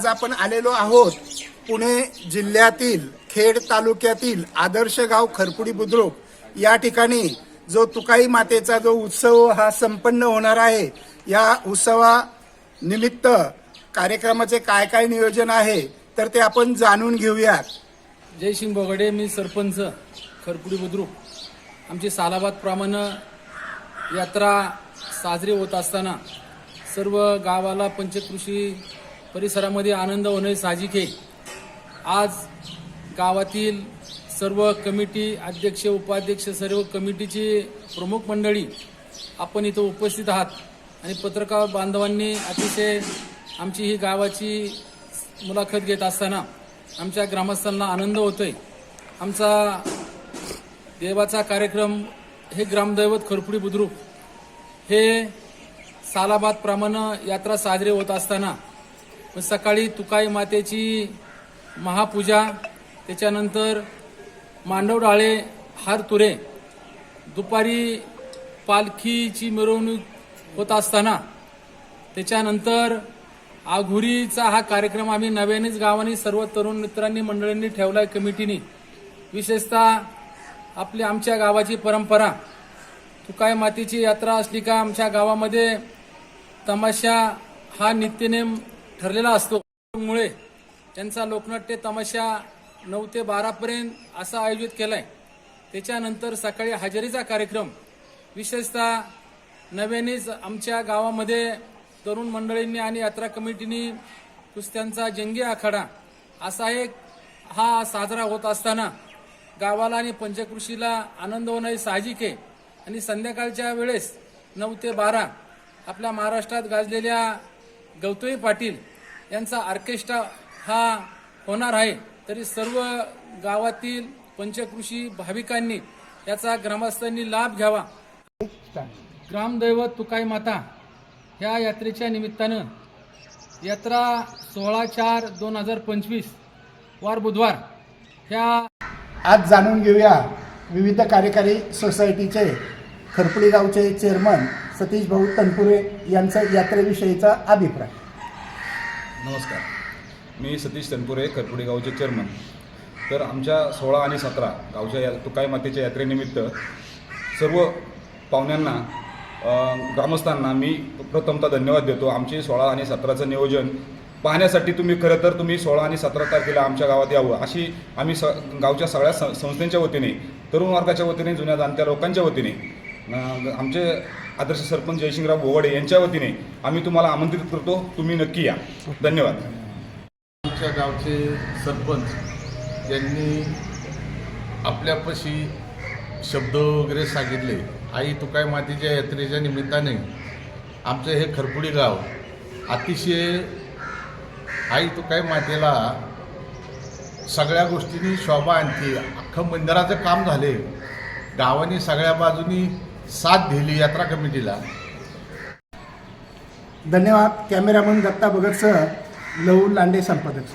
आज आपण आलेलो आहोत पुणे जिल्ह्यातील खेड तालुक्यातील आदर्श गाव खरपुडी बुद्रुक. या ठिकाणी जो तुकाई मातेचा जो उत्सव हा संपन्न होणार आहे या उत्सवा निमित्त कार्यक्रमाचे काय काय नियोजन आहे तर ते आपण जाणून घेऊयात. जयसिंग बोगडे मी सरपंच खरपुडी बुद्रुक. आमची सालाबादप्रमाणे यात्रा साजरी होत असताना सर्व गावाला पंचकृषी परिसरामध्ये आनंद होणे साहजिक आहे. आज गावातील सर्व कमिटी अध्यक्ष उपाध्यक्ष सर्व कमिटीची प्रमुख मंडळी आपण इथं उपस्थित आहात. आणि पत्रकार बांधवांनी अतिशय आमची ही गावाची मुलाखत घेत असताना आमच्या ग्रामस्थांना आनंद होतोय. आमचा देवाचा कार्यक्रम हे ग्रामदैवत खरपुडी बुद्रुक हे सालाबादप्रमाणे यात्रा साजरे होत असताना मग सकाळी तुकाई मातेची महापूजा त्याच्यानंतर मांडव डाळे हार तुरे दुपारी पालखीची मिरवणूक होत असताना त्याच्यानंतर आघुरीचा हा कार्यक्रम आम्ही नव्यानेच गावाने सर्व तरुण मित्रांनी मंडळींनी ठेवला आहे कमिटीने. विशेषतः आपली आमच्या गावाची परंपरा. तुकाय मातीची यात्रा असली का आमच्या गावामध्ये तमाशा हा नित्यनेम ठरलेला असतो. मुळे त्यांचा लोकनाट्य तमाशा नऊ ते बारापर्यंत असा आयोजित केलाय. त्याच्यानंतर सकाळी हजेरीचा कार्यक्रम. विशेषतः नव्यानेच आमच्या गावामध्ये तरुण मंडळींनी आणि यात्रा कमिटीनी कुस्त्यांचा जंगी आखाडा असा एक हा साजरा होत असताना गावाला आणि पंचकृषीला आनंद होणं हे साहजिक आहे. आणि संध्याकाळच्या वेळेस नऊ ते बारा आपल्या महाराष्ट्रात गाजलेल्या गौतमी पाटील यांचा ऑर्केस्ट्रा हा होणार आहे. तरी सर्व गावातील पंचकृषी भाविकांनी याचा ग्रामस्थांनी लाभ घ्यावा. ग्रामदैवत तुकाई माता ह्या यात्रेच्या निमित्तानं यात्रा सोळा चार दोन हजार पंचवीस वार बुधवार ह्या आज जाणून घेऊया विविध कार्यकारी सोसायटीचे खरपुडी गावचे चेअरमन सतीश भाऊ तनपुरे यांचा यात्रेविषयीचा अभिप्राय. नमस्कार. मी सतीश तनपुरे खरपुडे गावचे चेअरमन तर आमच्या सोळा आणि सतरा गावच्या या तुकाई मातेच्या यात्रेनिमित्त सर्व पाहुण्यांना ग्रामस्थांना मी प्रथमतः धन्यवाद देतो. आमची सोळा आणि सतराचं नियोजन पाहण्यासाठी तुम्ही खरं तर तुम्ही सोळा आणि सतरा तारखेला आमच्या गावात यावं अशी आम्ही स गावच्या सगळ्या स संस्थेच्या वतीने तरुण वर्गाच्या वतीने जुन्या जाणत्या लोकांच्या वतीने आमचे आदर्श सरपंच जयसिंगराव बोवाडे यांच्या वतीने आम्ही तुम्हाला आमंत्रित करतो. तुम्ही नक्की या. धन्यवाद. आमच्या गावचे सरपंच यांनी आपल्यापाशी शब्द वगैरे सांगितले. आई तुकाय मातीच्या यात्रेच्या निमित्ताने आमचं हे खरपुडी गाव अतिशय आई तुकाय मातेला सगळ्या गोष्टींनी शोभा आणते. अख्खं मंदिराचं काम झाले. गावाने सगळ्या बाजूनी साथ दिली यात्रा कमिटीला. धन्यवाद कॅमेरामन दत्ता भगतसह लहू लांडे संपादक.